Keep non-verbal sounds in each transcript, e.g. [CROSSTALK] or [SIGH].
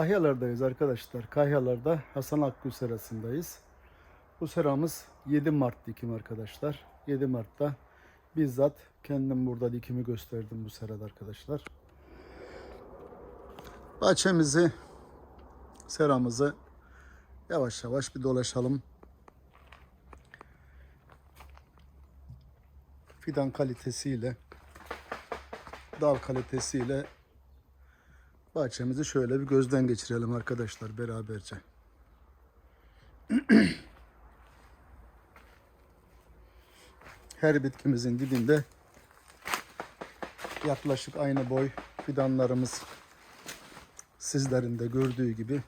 Kahyalardayız arkadaşlar. Kahyalarda Hasan Akgül serasındayız. Bu seramız 7 Mart dikim arkadaşlar. 7 Mart'ta bizzat kendim burada dikimi gösterdim bu serada arkadaşlar. Bahçemizi, seramızı yavaş yavaş bir dolaşalım. Fidan kalitesiyle, dal kalitesiyle bahçemizi şöyle bir gözden geçirelim arkadaşlar beraberce. Her bitkimizin dibinde yaklaşık aynı boy fidanlarımız sizlerin de gördüğü gibi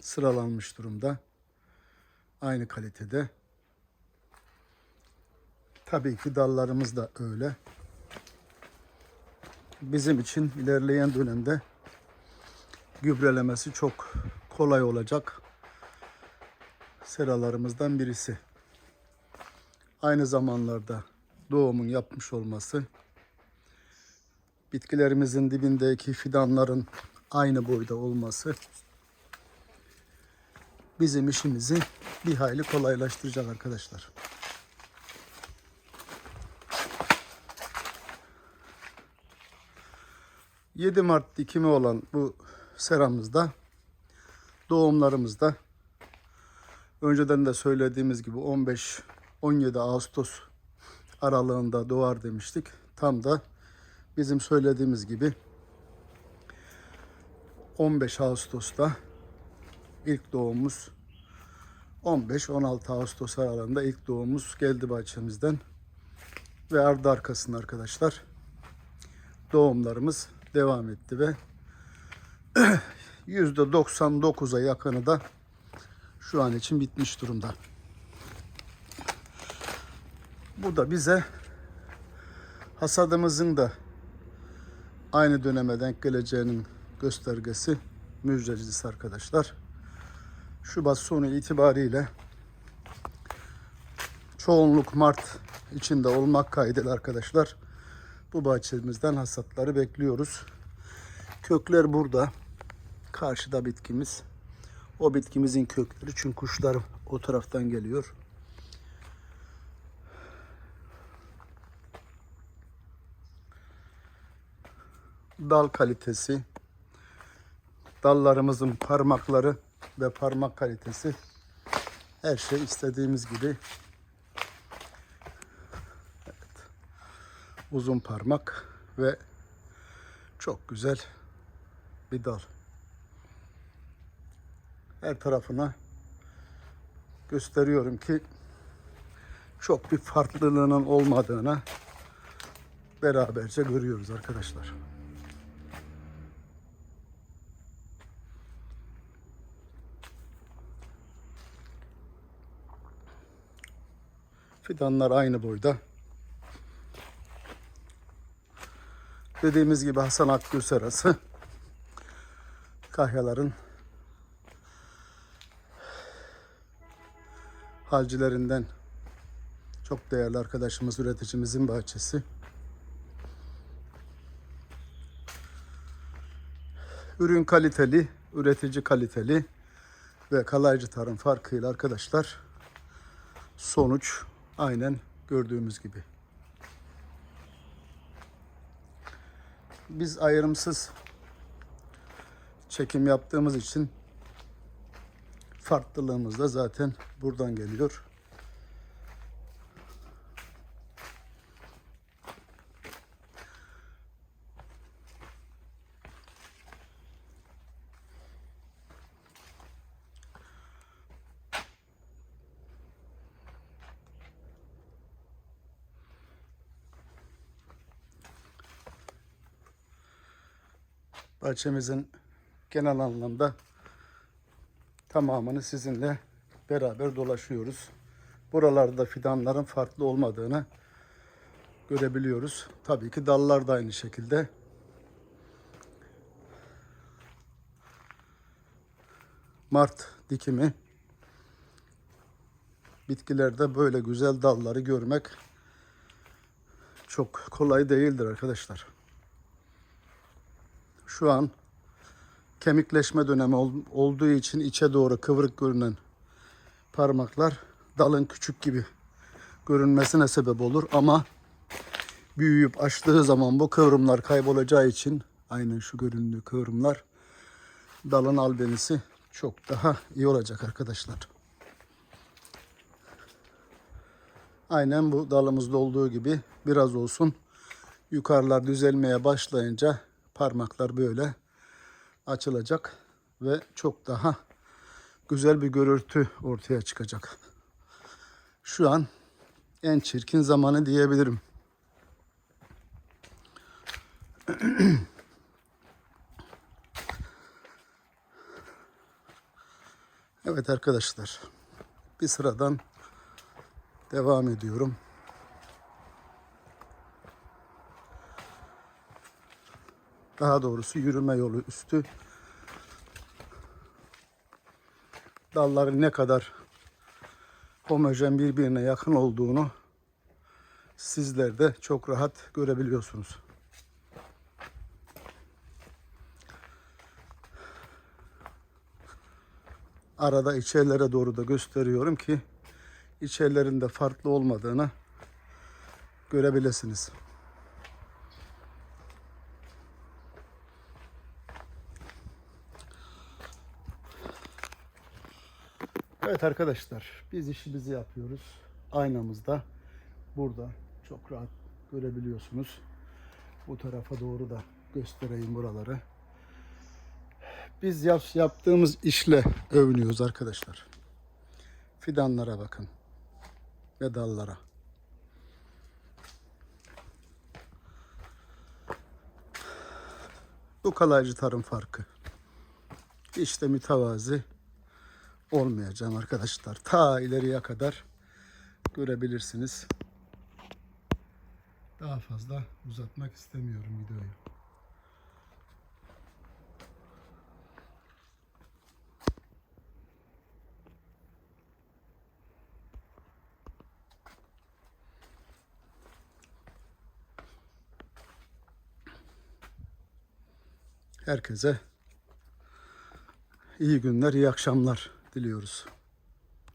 sıralanmış durumda. Aynı kalitede. Tabii ki dallarımız da öyle bizim için ilerleyen dönemde gübrelemesi çok kolay olacak seralarımızdan birisi. Aynı zamanlarda doğumun yapmış olması, bitkilerimizin dibindeki fidanların aynı boyda olması bizim işimizi bir hayli kolaylaştıracak arkadaşlar. 7 Mart dikimi olan bu seramızda doğumlarımızda önceden de söylediğimiz gibi 15-17 Ağustos aralığında doğar demiştik. Tam da bizim söylediğimiz gibi 15 Ağustos'ta ilk doğumumuz 15-16 Ağustos aralığında ilk doğumumuz geldi bahçemizden ve ardı arkasında arkadaşlar doğumlarımız devam etti ve [CLEARS THROAT] %99'a yakını da şu an için bitmiş durumda. Bu da bize hasadımızın da aynı döneme denk geleceğinin göstergesi müjdecisi arkadaşlar. Şubat sonu itibariyle çoğunluk Mart içinde olmak kaydıyla arkadaşlar bu bahçemizden hasatları bekliyoruz. Kökler burada. Karşıda bitkimiz. O bitkimizin kökleri çünkü kuşlar o taraftan geliyor. Dal kalitesi, dallarımızın parmakları ve parmak kalitesi her şey istediğimiz gibi uzun parmak ve çok güzel bir dal. Her tarafına gösteriyorum ki çok bir farklılığının olmadığını beraberce görüyoruz arkadaşlar. Fidanlar aynı boyda. Dediğimiz gibi Hasan Akgül serası kahyaların halcilerinden çok değerli arkadaşımız, üreticimizin bahçesi. Ürün kaliteli, üretici kaliteli ve kalaycı tarım farkıyla arkadaşlar sonuç aynen gördüğümüz gibi. Biz ayrımsız çekim yaptığımız için farklılığımız da zaten buradan geliyor. Bahçemizin genel anlamda tamamını sizinle beraber dolaşıyoruz. Buralarda fidanların farklı olmadığını görebiliyoruz. Tabii ki dallar da aynı şekilde. Mart dikimi bitkilerde böyle güzel dalları görmek çok kolay değildir arkadaşlar. Şu an kemikleşme dönemi ol- olduğu için içe doğru kıvrık görünen parmaklar dalın küçük gibi görünmesine sebep olur ama büyüyüp açtığı zaman bu kıvrımlar kaybolacağı için aynen şu göründüğü kıvrımlar dalın albenisi çok daha iyi olacak arkadaşlar. Aynen bu dalımızda olduğu gibi biraz olsun yukarılar düzelmeye başlayınca parmaklar böyle açılacak ve çok daha güzel bir görüntü ortaya çıkacak. Şu an en çirkin zamanı diyebilirim. Evet arkadaşlar. Bir sıradan devam ediyorum. Daha doğrusu yürüme yolu üstü. Dalların ne kadar homojen birbirine yakın olduğunu sizler de çok rahat görebiliyorsunuz. Arada içerilere doğru da gösteriyorum ki içerilerinde farklı olmadığını görebilirsiniz. Evet arkadaşlar biz işimizi yapıyoruz. Aynamızda burada çok rahat görebiliyorsunuz. Bu tarafa doğru da göstereyim buraları. Biz yap, yaptığımız işle övünüyoruz arkadaşlar. Fidanlara bakın ve dallara. Bu kalaycı tarım farkı. İşte mütevazi olmayacağım arkadaşlar. Ta ileriye kadar görebilirsiniz. Daha fazla uzatmak istemiyorum videoyu. Herkese iyi günler, iyi akşamlar diliyoruz.